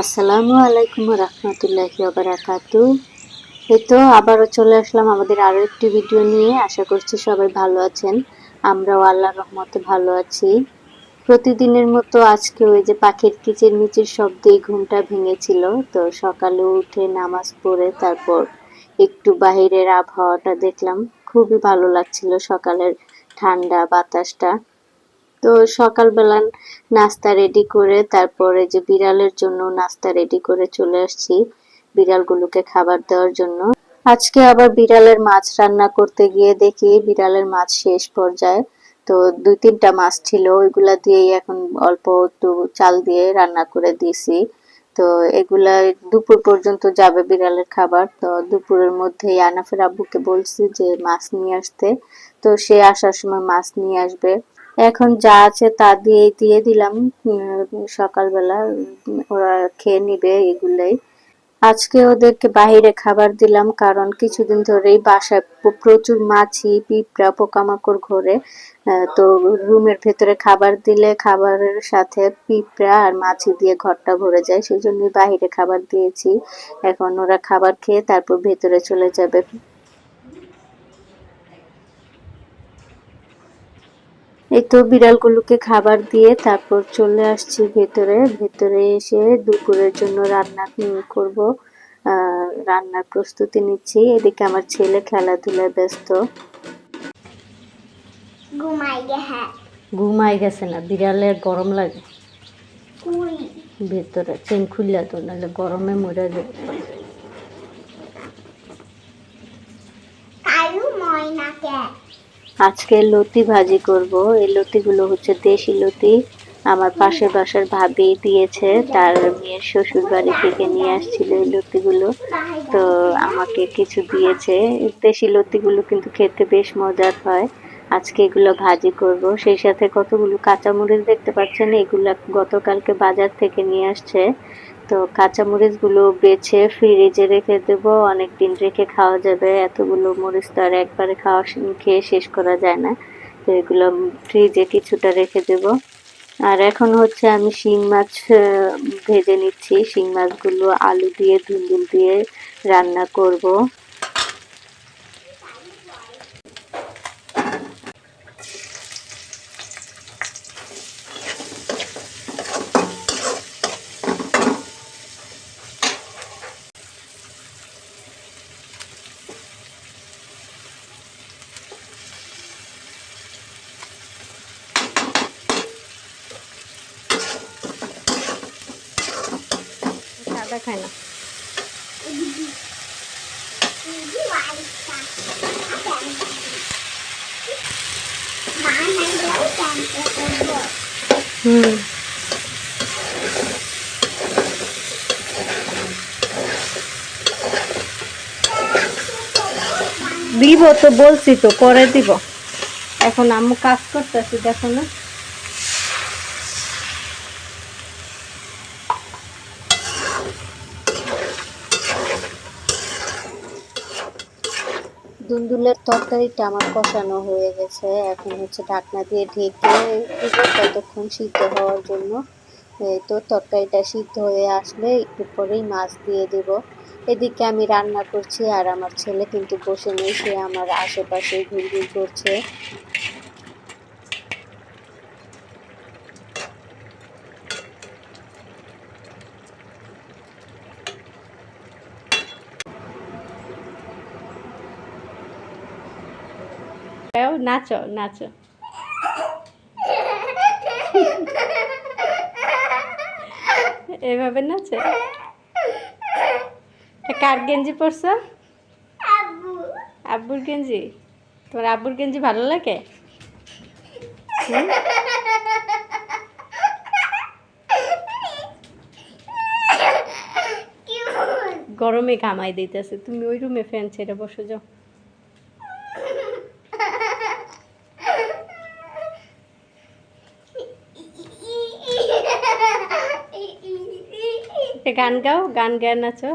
আসসালামু আলাইকুম রহমতুল্লাহি বারাকাতু। এই তো আবারও চলে আসলাম আমাদের আরও একটি ভিডিও নিয়ে। আশা করছি সবাই ভালো আছেন। আমরাও আল্লাহ রহমতে ভালো আছি। প্রতিদিনের মতো আজকে ওই যে পাখির কিচির মিচির শব্দেই ঘুমটা ভেঙেছিল। তো সকালে উঠে নামাজ পড়ে তারপর একটু বাহিরের আবহাওয়াটা দেখলাম। খুবই ভালো লাগছিল সকালের ঠান্ডা বাতাসটা। তো সকালবেলা নাস্তা রেডি করে তারপরে যে বিড়ালের জন্য নাস্তা রেডি করে চলে আসছি বিড়ালগুলোকে খাবার দেওয়ার জন্য। আজকে আবার বিড়ালের মাছ রান্না করতে গিয়ে দেখি বিড়ালের মাছ শেষ পর্যায়ে। তো দুই তিনটা মাছ ছিল, ওইগুলা দিয়েই এখন অল্প একটু চাল দিয়ে রান্না করে দিয়েছি। তো এগুলা দুপুর পর্যন্ত যাবে বিড়ালের খাবার। তো দুপুরের মধ্যে আনাফের আব্বুকে বলছি যে মাছ নিয়ে আসতে। তো সে আসার সময় মাছ নিয়ে আসবে। এখন যা আছে তা দিয়ে দিয়ে দিলাম। সকালবেলা ওরা খেয়ে নিবে এগুলোই। আজকে ওদেরকে বাইরে খাবার দিলাম, কারণ কিছুদিন ধরেই বাসায় প্রচুর মাছি, পিঁপড়া, পোকামাকড় ঘোরে। তো রুমের ভেতরে খাবার দিলে খাবারের সাথে পিঁপড়া আর মাছি দিয়ে ঘরটা ভরে যায়, সেই জন্যই বাইরে খাবার দিয়েছি। এখন ওরা খাবার খেয়ে তারপর ভেতরে চলে যাবে। এই তো বিড়ালগুলোকে খাবার দিয়ে তারপর চলে আসছি ভেতরে। ভেতরে এসে দুপুরের জন্য রান্না করব। আহ, রান্নার প্রস্তুতি নিচ্ছি। এদিকে আমার ছেলে খেলাধুলায় ব্যস্ত। ঘুমাই গেছে। না বিড়ালের গরম লাগে। ভেতরে চেন খুললা তো নাহলে গরমে মরে যাবে ময়নাকে। আজকে লতি ভাজি করব। এই লতিগুলো হচ্ছে দেশি লতি। আমার পাশের বাসার ভাবি দিয়েছে, তার মেয়ের শ্বশুর বাড়ি থেকে নিয়ে আসছিল এই লতিগুলো। তো আমাকে কিছু দিয়েছে। দেশি লতিগুলো কিন্তু খেতে বেশ মজার হয়। আজকে এগুলো ভাজি করব। সেই সাথে কতগুলো কাঁচামরিচ দেখতে পাচ্ছেন? এগুলো গতকালকে বাজার থেকে নিয়ে আসছে। তো কাঁচামরিচগুলো বেছে ফ্রিজে রেখে দেব অনেক দিন রেখে খাওয়া যাবে। এতগুলো মরিচ তো আর একবারে খাওয়া খেয়ে শেষ করা যায় না। তো এগুলো ফ্রিজে কিছুটা রেখে দেব। আর এখন হচ্ছে আমি শিং মাছ ভেজে নিচ্ছি। শিং মাছগুলো আলু দিয়ে, ধুন্দুল দিয়ে রান্না করব সাদা খায় না দিব তো বলছি তো পরে দিব। এখন আমি কাজ করতেছি দেখো না। দুন্দুলের তরকারিটা আমার কষানো হয়ে গেছে। এখন হচ্ছে ঢাকনা দিয়ে ঢেকে ততক্ষণ সিদ্ধ হওয়ার জন্য। তো তরকারিটা সিদ্ধ হয়ে আসলে একটু পরেই মাছ দিয়ে দেব। এদিকে আমি রান্না করছি আর আমার ছেলে কিন্তু বসে নেই, সে আমার আশেপাশে ঘুরঘুর করছে। নাচো নাচো এভাবে নাচে? কার গেঞ্জি পরছো? আব্বুর গেঞ্জি? তোমার আব্বুর গেঞ্জি ভালো লাগে? গরমে ঘামাই দিতেছে। তুমি ওই রুমে ফ্যান ছেড়ে বসে যাও। গান গাও গান গান আছো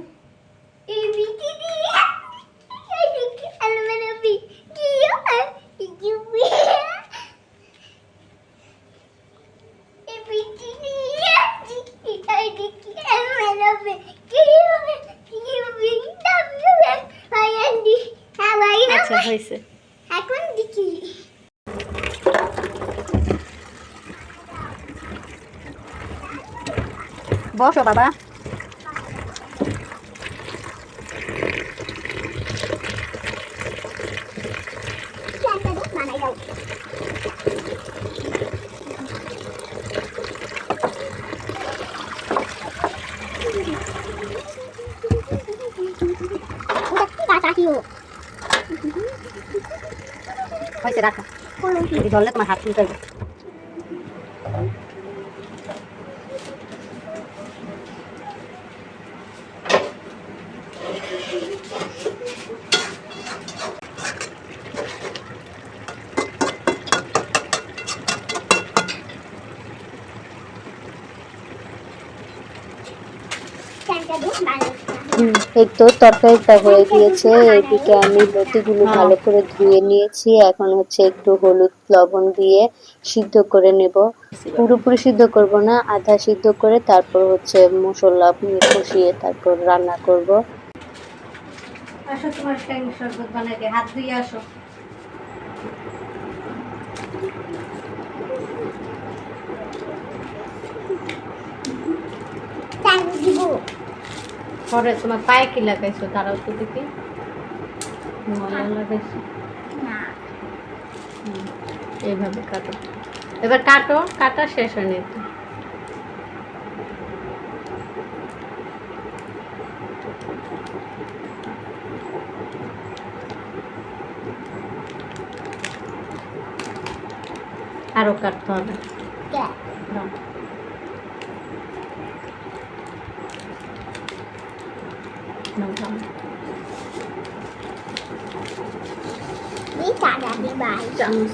আচ্ছা, বসো বাবা। যদি ধরলে তোমার হাত চুলকাইবে এই তো তরকারিটা হয়ে গিয়েছে এদিকে আমি লতিগুলো ভালো করে ধুয়ে নিয়েছি। এখন হচ্ছে একটু হলুদ লবণ দিয়ে সিদ্ধ করে নেব। পুরোপুরি সিদ্ধ করব না, আধা সিদ্ধ করে তারপর হচ্ছে মশলা কষিয়ে তারপর রান্না করব। আসো তোমার ট্যাং শরবত বানাইতে, হাত ধুয়ে আসো ট্যাং দিব পরে তোমার পায়ে কি লাগাইছো? তারাও তো দেখি। ময়লা লাগাইছো? এইভাবে কাটো। এবার কাটো কাটা শেষ হয়নি তো। আরও কাটতে হবে। দিবাই চামচ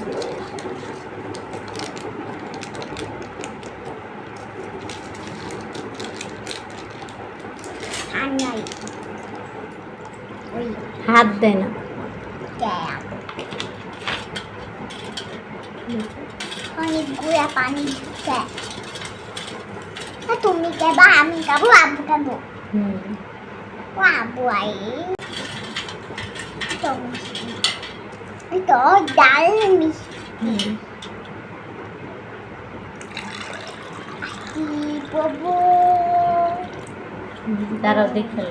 হাত দেয় না অনেক গুড়া পানি দিচ্ছে তুমি কেবা আমি খাব আব্বু খাব হুম তো ডাল মিষ্টি দাঁড়াও দেখে।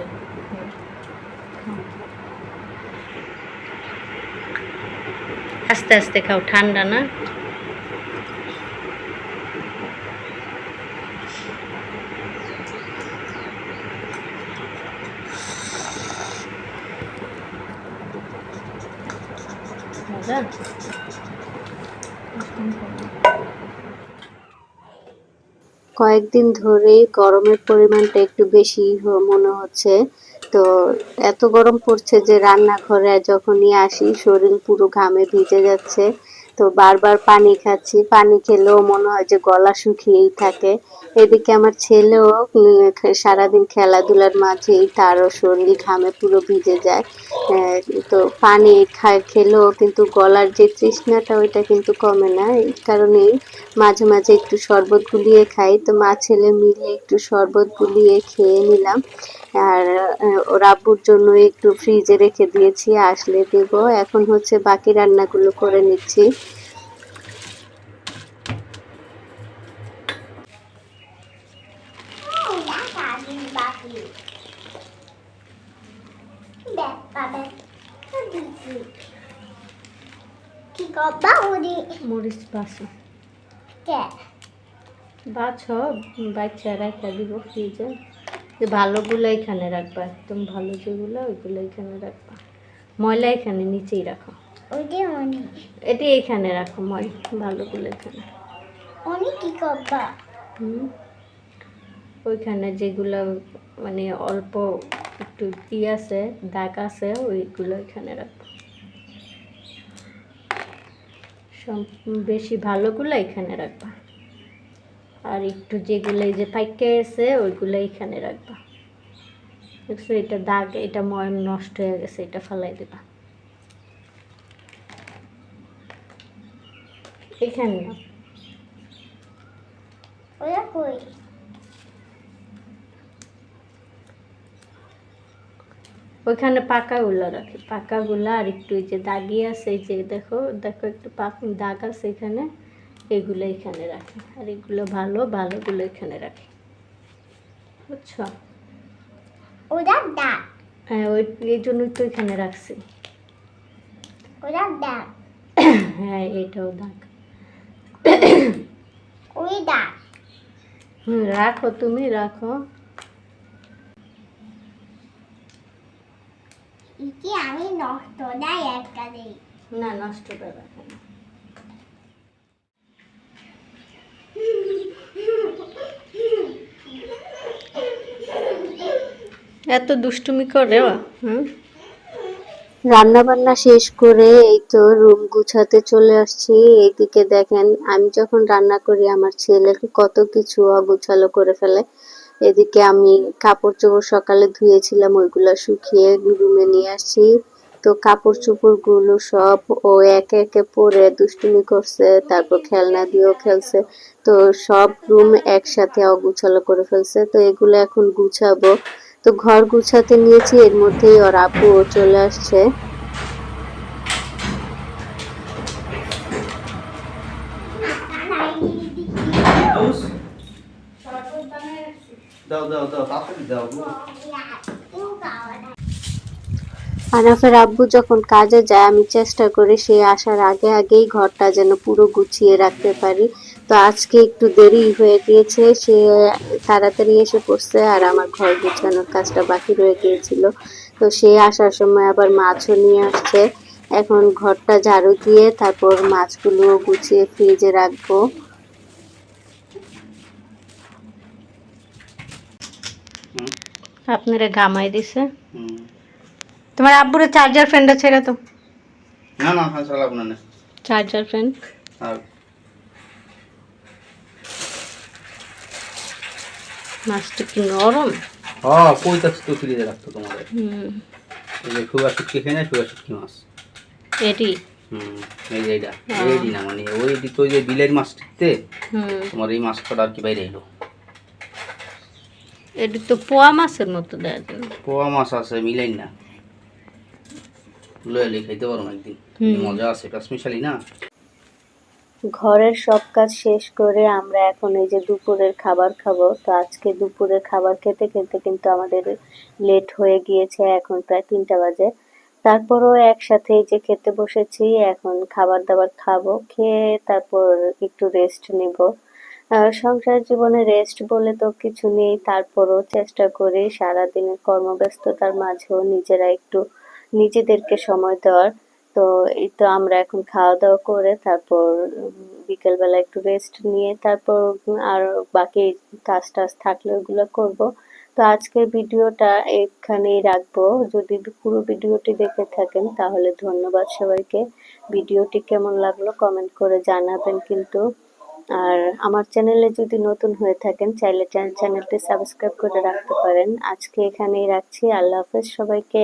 আস্তে আস্তে খাও ঠান্ডা না কয়েকদিন ধরে গরমের পরিমাণটা একটু বেশি মনে হচ্ছে। তো এত গরম পড়ছে যে রান্নাঘরে যখনই আসি, শরীর পুরো ঘামে ভিজে যাচ্ছে। তো বারবার পানি খাচ্ছি, পানি খেলেও মনে হয় যে গলা শুকিয়েই থাকে। এদিকে আমার ছেলেও সারাদিন খেলাধুলার মাঝেই তারও শরীর ঘামে পুরো ভিজে যায়। তো পানি খেলেও কিন্তু গলার যে তৃষ্ণাটা ওইটা কিন্তু কমে না। এই কারণেই মাঝে মাঝে একটু শরবত গুলিয়ে খাই। তো মা ছেলে মিলে একটু শরবত গুলিয়ে খেয়ে নিলাম। আর ওর আব্বুর জন্য একটু ফ্রিজে রেখে দিয়েছি আসলে দেব। এখন হচ্ছে বাকি রান্নাগুলো করে নিচ্ছি। মরিচ বাসা। বাছ বাচ্চা রাখা দিব ফ্রিজে যে ভালোগুলো এখানে রাখবা একদম ভালো যেগুলো ওইগুলো এখানে রাখবা। ময়লা এখানে নিচেই রাখো। এটি এখানে রাখো ময় ভালোগুলো এখানে। করবা? হুম। ওইখানে যেগুলো মানে অল্প একটু ই আছে দাগ আছে ওইগুলো এখানে রাখব সব- বেশি ভালোগুলো এখানে রাখবা। আর একটু যেগুলো এই যে পাইকে আছে ওইগুলো এখানে রাখবা। দেখছ এটা দাগ এটা ময়ম নষ্ট হয়ে গেছে এটা ফেলাই দেবা। এখানে না ওরা কই? ওইখানে পাকাগুলো রাখি। পাকাগুলো আর একটু এই যে দাগি আছে এই যে দেখো দেখো একটু দাগ আছে এখানে। এগুলো এখানে রাখি। আর এগুলো ভালো ভালোগুলো এখানে রাখি। বুঝছ? ওটা ডাক হ্যাঁ ওই এই জন্যই তো এখানে রাখছি। ওটা ডাক হ্যাঁ এটাও দাগ। ওই ডাক হুম রাখো তুমি রাখো। ইকি আমি নষ্ট দেয় একটা দিই না নষ্ট রাখো না। এত দুষ্টুমি করে? হুম রান্না বান্না শেষ করে এই তো রুম গুছাতে চলে আসছি। এইদিকে দেখেন আমি যখন রান্না করি আমার ছেলেকে কত কিছু অগুছালো করে ফেলে। এদিকে আমি কাপড় চোপড় সকালে ধুয়েছিলাম ওইগুলো শুকিয়ে রুমে নিয়ে আসছি। তো কাপড় চোপড়গুলো সব ও একে একে পরে দুষ্টুমি করছে তারপর খেলনা দিয়েও খেলছে। তো সব রুম একসাথে অগুছালো করে ফেলছে। তো এগুলো এখন গুছাবো। তো ঘর গুছাতে নিয়েছি, এর মধ্যেই ওর আপুও চলে আসছে। আনাফের আব্বু যখন কাজে যায়, আমি চেষ্টা করি সে আসার আগে আগেই ঘরটা যেন পুরো গুছিয়ে রাখতে পারি তো আজকে একটু দেরি হয়ে গিয়েছে সে তাড়াতাড়ি এসে পড়ছে আর আমার ঘর গুছানোর কাজটা বাকি রয়ে গিয়েছিল। তো সে আসার সময় আবার মাছও নিয়ে আসছে। এখন ঘরটা ঝাড়ু দিয়ে তারপর মাছগুলো গুছিয়ে ফ্রিজে রাখব। আপনারা গামাই দিছে। তোমার আব্বুরে চার্জার ফ্যানটা ছেড়ে তো না না হ্যাঁ চালাবো না না। চার্জার ফ্যান আর মাছটা কি নরম। হ্যাঁ কইতাছি তো ফ্রিজে রাখতো তোমাদের? হুম। এই যে শুটকি খেয়ে না শুটকি মাছ। এটি হুম এই যে এইটা। হ্যাঁ। এইটি না মানে ওই ওই যে বিলের মাছটিতে হুম। তোমার এই মাছ কটা আর কি বাইরে এলো। এটি তো পোয়া মাছের মতো যায়। পোয়া মাছ আছে মিলাই না। লয়ে খাইতে পারো একদিন। মজা আছে স্পেশালি না? ঘরের সব কাজ শেষ করে আমরা এখন এই যে দুপুরের খাবার খাব, তো আজকে দুপুরের খাবার খেতে খেতে কিন্তু আমাদের লেট হয়ে গিয়েছে এখন প্রায় তিনটা বাজে। তারপরও একসাথে এই যে খেতে বসেছি, এখন খাবার দাবার খাব, খেয়ে তারপর একটু রেস্ট নিব। সংসার জীবনে রেস্ট বলে তো কিছু নেই, তারপরও চেষ্টা করি সারাদিনের কর্মব্যস্ততার মাঝেও নিজেরা একটু নিজেদেরকে সময় দেওয়ার। তো এই তো আমরা এখন খাওয়া দাওয়া করে তারপর বিকেলবেলা একটু রেস্ট নিয়ে তারপর আর বাকি কাজ টাজ থাকলে ওগুলো করব। তো আজকের ভিডিওটা এখানেই রাখব। যদি পুরো ভিডিওটি দেখে থাকেন তাহলে ধন্যবাদ সবাইকে। ভিডিওটি কেমন লাগল কমেন্ট করে জানাবেন কিন্তু। আর আমার চ্যানেলে যদি নতুন হয়ে থাকেন চাইলে চ্যানেলটি সাবস্ক্রাইব করে রাখতে পারেন। আজকে এখানেই রাখছি। আল্লাহ হাফেজ সবাইকে।